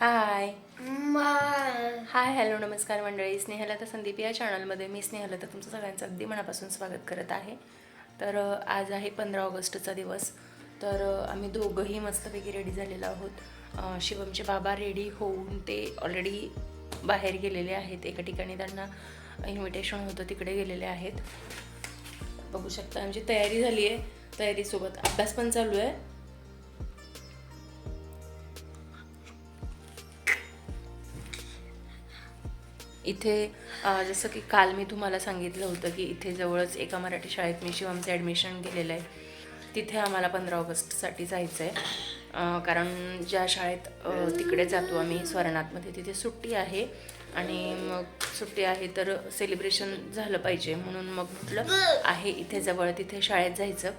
हाय hi hello नमस्कार मंडळी. स्नेहला तर संदीप या चॅनलमध्ये मी स्नेहला तर तुमचं सगळ्यांचं अगदी मनापासून स्वागत करत आहे. तर आज आहे पंधरा ऑगस्टचा दिवस. तर आम्ही दोघंही मस्तपैकी रेडी झालेलो आहोत. शिवमचे बाबा रेडी होऊन ते ऑलरेडी बाहेर गेलेले आहेत. एका ठिकाणी त्यांना इन्व्हिटेशन होतं तिकडे गेलेले आहेत. बघू शकता आमची तयारी झाली आहे. तयारीसोबत अभ्यास पण चालू आहे. इथे जसं की काल मी तुम्हाला सांगितलं होतं की इथे जवळच एका मराठी शाळेत मी शिवमचं ॲडमिशन केलेलं आहे. तिथे आम्हाला पंधरा ऑगस्टसाठी जायचं आहे कारण ज्या शाळेत तिकडे जातो आम्ही स्वरणातमध्ये तिथे सुट्टी आहे. आणि मग सुट्टी आहे तर सेलिब्रेशन झालं पाहिजे. म्हणून मग म्हटलं आहे इथे जवळ तिथे शाळेत जायचं.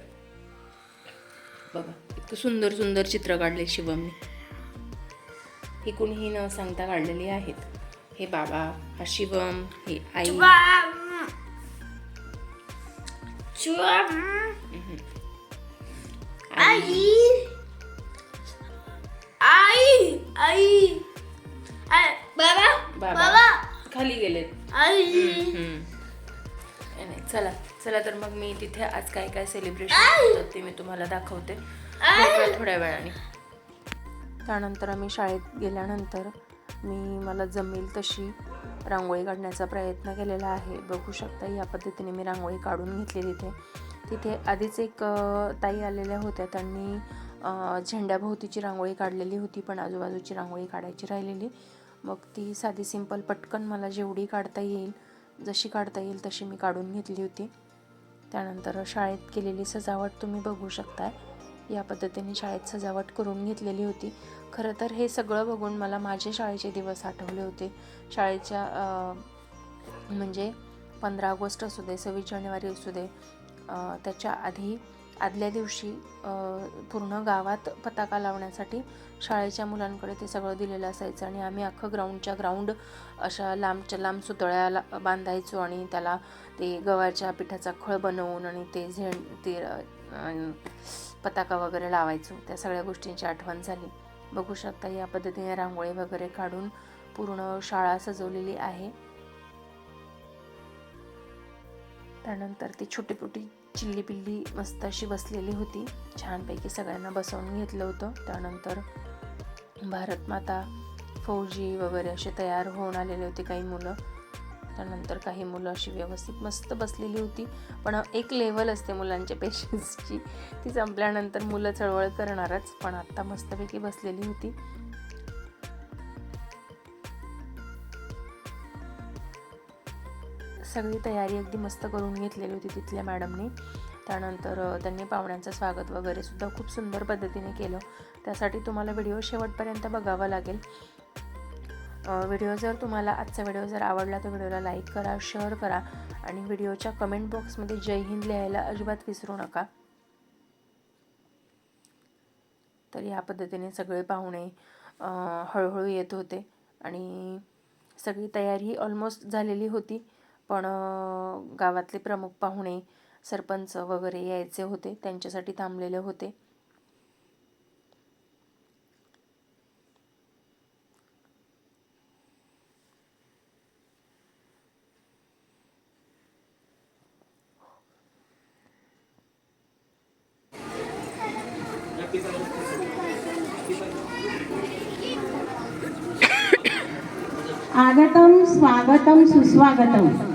बघा इतकं सुंदर सुंदर चित्र काढले शिवमने. ही कुणीही न सांगता काढलेली आहेत. हे बाबा हा शिवम हे आई. आई. आई. आई. आई. बाबा. बाबा. खाली गेलेत. चला चला तर मग मी तिथे आज काय काय सेलिब्रेशन ते मी तुम्हाला दाखवते. थोड्या वेळाने. त्यानंतर आम्ही शाळेत गेल्यानंतर मी मला जमेल तशी रांगोळी काढण्याचा प्रयत्न केलेला आहे. बघू शकता या पद्धतीने मी रांगोळी काढून घेतली तिथे तिथे आधीच एक ताई आलेल्या होत्या. त्यांनी झेंड्याभोवतीची रांगोळी काढलेली होती पण आजूबाजूची रांगोळी काढायची राहिलेली. मग ती साधी सिंपल पटकन मला जेवढी काढता येईल जशी काढता येईल तशी मी काढून घेतली होती. त्यानंतर शाळेत केलेली सजावट तुम्ही बघू शकताय. या पद्धतीने शाळेत सजावट करून घेतलेली होती. खरं तर हे सगळं बघून मला माझे शाळेचे दिवस आठवले होते. शाळेच्या म्हणजे पंधरा ऑगस्ट असू दे सव्वीस जानेवारी असू दे त्याच्या आधी आदल्या दिवशी पूर्ण गावात पताका लावण्यासाठी शाळेच्या मुलांकडे ते सगळं दिलेलं असायचं आणि आम्ही अख्खं ग्राउंडच्या ग्राउंड अशा लांबच्या लांब सुतळ्याला बांधायचो आणि त्याला ते गव्हाच्या पिठाचा खळ बनवून आणि ते झेंड ते पताका वगैरे लावायचो. त्या सगळ्या गोष्टींची आठवण झाली. बघू शकता या पद्धतीने रांगोळी वगैरे काढून पूर्ण शाळा सजवलेली आहे. त्यानंतर ती छोटी छोटी चिल्ली पिल्ली मस्त अशी बसलेली होती. छानपैकी सगळ्यांना बसवून घेतलं होतं. त्यानंतर भारत माता फौजी वगैरे असे तयार होऊन आलेले होते काही मुलं. त्यानंतर काही मुलं अशी व्यवस्थित मस्त बसलेली होती. पण एक लेवल असते मुलांच्या पेशन्सची ती संपल्यानंतर मुलं चळवळ करणारच. पण आत्ता मस्तपैकी बसलेली होती. सगळी तयारी अगदी मस्त करून घेतलेली होती तिथल्या मॅडमनी. त्यानंतर त्यांनी पाहुण्यांचं स्वागत वगैरे सुद्धा खूप सुंदर पद्धतीने केलं. त्यासाठी तुम्हाला व्हिडिओ शेवटपर्यंत बघावा लागेल. व्हिडिओ जर तुम्हाला आजचा व्हिडिओ जर आवडला तर व्हिडिओला लाईक करा शेअर करा आणि व्हिडिओच्या कमेंट बॉक्समध्ये जय हिंद लिहायला अजिबात विसरू नका. तर या पद्धतीने सगळे पाहुणे हळूहळू येत होते आणि सगळी तयारी ऑलमोस्ट झालेली होती. पण गावातले प्रमुख पाहुणे सरपंच वगैरे यायचे होते. त्यांच्यासाठी थांबलेले होते. आगतम स्वागतम सुस्वागतम.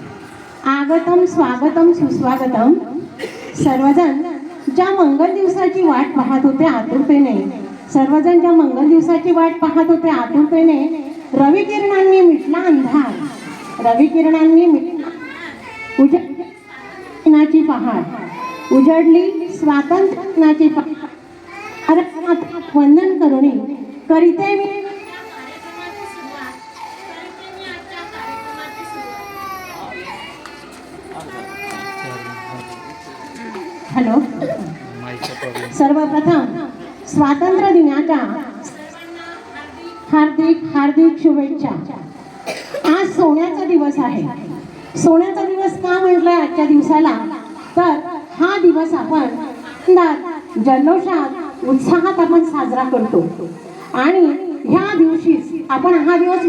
आगतं स्वागतं सुस्वागतम. सर्वजण ज्या मंगल दिवसाची वाट पाहत होते आतुरतेने सर्वजण ज्या मंगल दिवसाची वाट पाहत होते आतुरतेने रविकिरणांनी मिटला अंधार. रविकिरणांनी मिटला उजडनाची पहाड. उजडली स्वातंत्र्याची पहाड. वंदन करुणी करीते मी हॅलो. सर्वप्रथम स्वातंत्र्य दिनाच्या हार्दिक हार्दिक शुभेच्छा. आज सोन्याचा दिवस आहे. सोन्याचा दिवस का म्हटलाय आजच्या दिवसाला? तर हा दिवस आपण जल्लोषात उत्साहात आपण साजरा करतो. आणि ह्या दिवशी आपण हा दिवस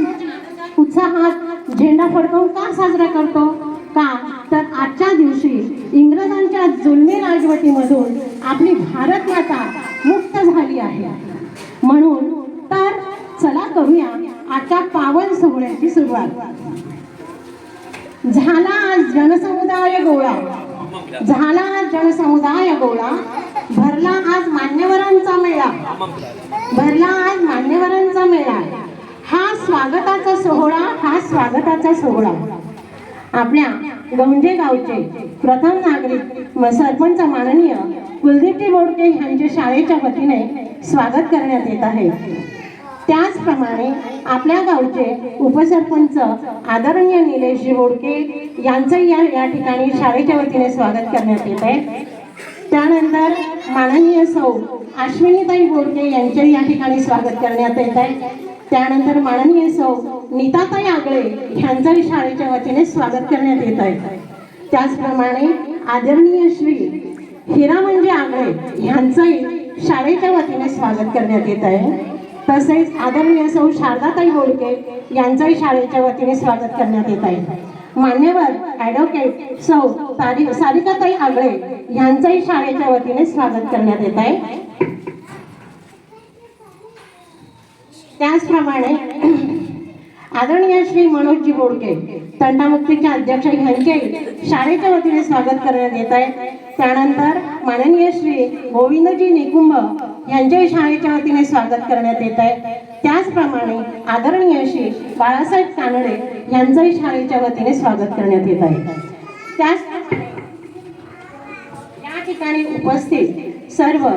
उत्साहात झेंडा फडकवून का साजरा करतो? का तर आजच्या दिवशी इंग्रजांच्या जुलमी राजवटीमधून आपली भारत माता मुक्त झाली आहे. म्हणून तर चला करूया आजच्या पावन सोहळ्याची सुरुवात. झाला आज जनसमुदाय गोळा. झाला आज जनसमुदाय गोळा. भरला आज मान्यवरांचा मेळा. भरला आज मान्यवरांचा मेळा. हा स्वागताचा सोहळा हा स्वागताचा सोहळा. आपल्या गौंजे गावचे प्रथम नागरिक सरपंच माननीय कुलदीपजी बोडके यांच्या शाळेच्या वतीने स्वागत करण्यात येत आहे. त्याचप्रमाणे आपल्या गावचे उपसरपंच आदरणीय निलेशजी बोडके यांचंही या या ठिकाणी शाळेच्या वतीने स्वागत करण्यात येत आहे. त्यानंतर माननीय सौ अश्विनीताई बोडके यांचे या ठिकाणी स्वागत करण्यात येत आहे. त्यानंतर माननीय सौ नीताताई आगळे ह्यांचाही शाळेच्या वतीने स्वागत करण्यात येत आहे. त्याचप्रमाणे आदरणीय श्री हिरा म्हणजे आगळे यांचंही शाळेच्या वतीने स्वागत करण्यात येत आहे. तसेच आदरणीय सौ शारदाताई बोलके यांचंही शाळेच्या वतीने स्वागत करण्यात येत आहे. मान्यवर ॲडव्होकेट सौ तारी सारिकाताई आगळे यांचंही शाळेच्या वतीने स्वागत करण्यात येत आहे. त्याचप्रमाणे आदरणीय श्री मनोजजी बोडके तंटामुक्तीचे अध्यक्ष यांचे शाळेच्या वतीने स्वागत करण्यात येत आहे. त्यानंतर माननीय श्री गोविंदजी निकुंभ यांचे शाळेच्या वतीने स्वागत करण्यात येत आहे. त्याचप्रमाणे आदरणीय श्री बाळासाहेब कानडे यांचंही शाळेच्या वतीने स्वागत करण्यात येत आहे. त्याच या ठिकाणी उपस्थित सर्व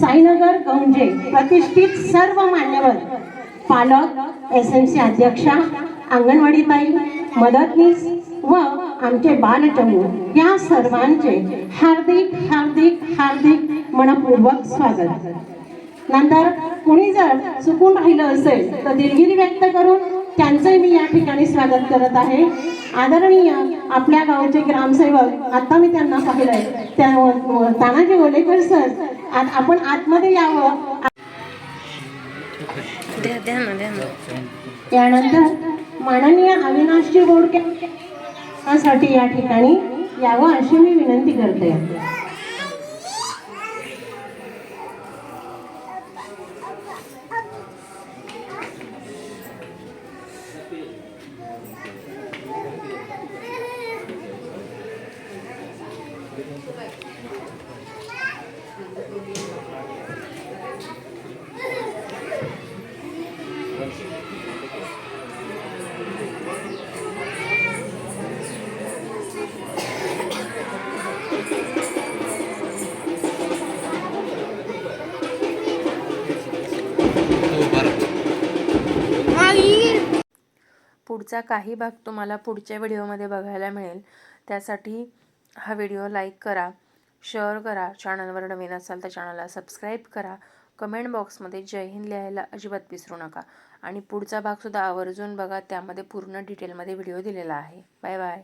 साईनगर गौंजे प्रतिष्ठित सर्व मान्यवर पालक एस एम सी अध्यक्षा अंगणवाडी ताई मदतनीस व आमचे बालचमू या सर्वांचे हार्दिक हार्दिक हार्दिक मनपूर्वक स्वागत. नंतर कुणी जर चुकून राहिलं असेल तर दिलगिरी व्यक्त करून त्यांचंही मी या ठिकाणी स्वागत करत आहे. आदरणीय आपल्या गावचे ग्रामसेवक आता मी त्यांना पाहिलंय त्या तानाजी ओलेकर सर आपण आतमध्ये यावं. यानंतर माननीय अविनाशजी बोडके साठी या ठिकाणी यावं अशी मी विनंती करते. पुढचा काही भाग तुम्हाला पुढच्या व्हिडिओमध्ये बघायला मिळेल. त्यासाठी हा व्हिडिओ लाईक करा शेअर करा चॅनलवर नवीन असाल तर चॅनलला सबस्क्राईब करा. कमेंट बॉक्समध्ये जय हिंद लिहायला अजिबात विसरू नका. आणि पुढचा भागसुद्धा आवर्जून बघा त्यामध्ये पूर्ण डिटेलमध्ये व्हिडिओ दिलेला आहे. Bye bye.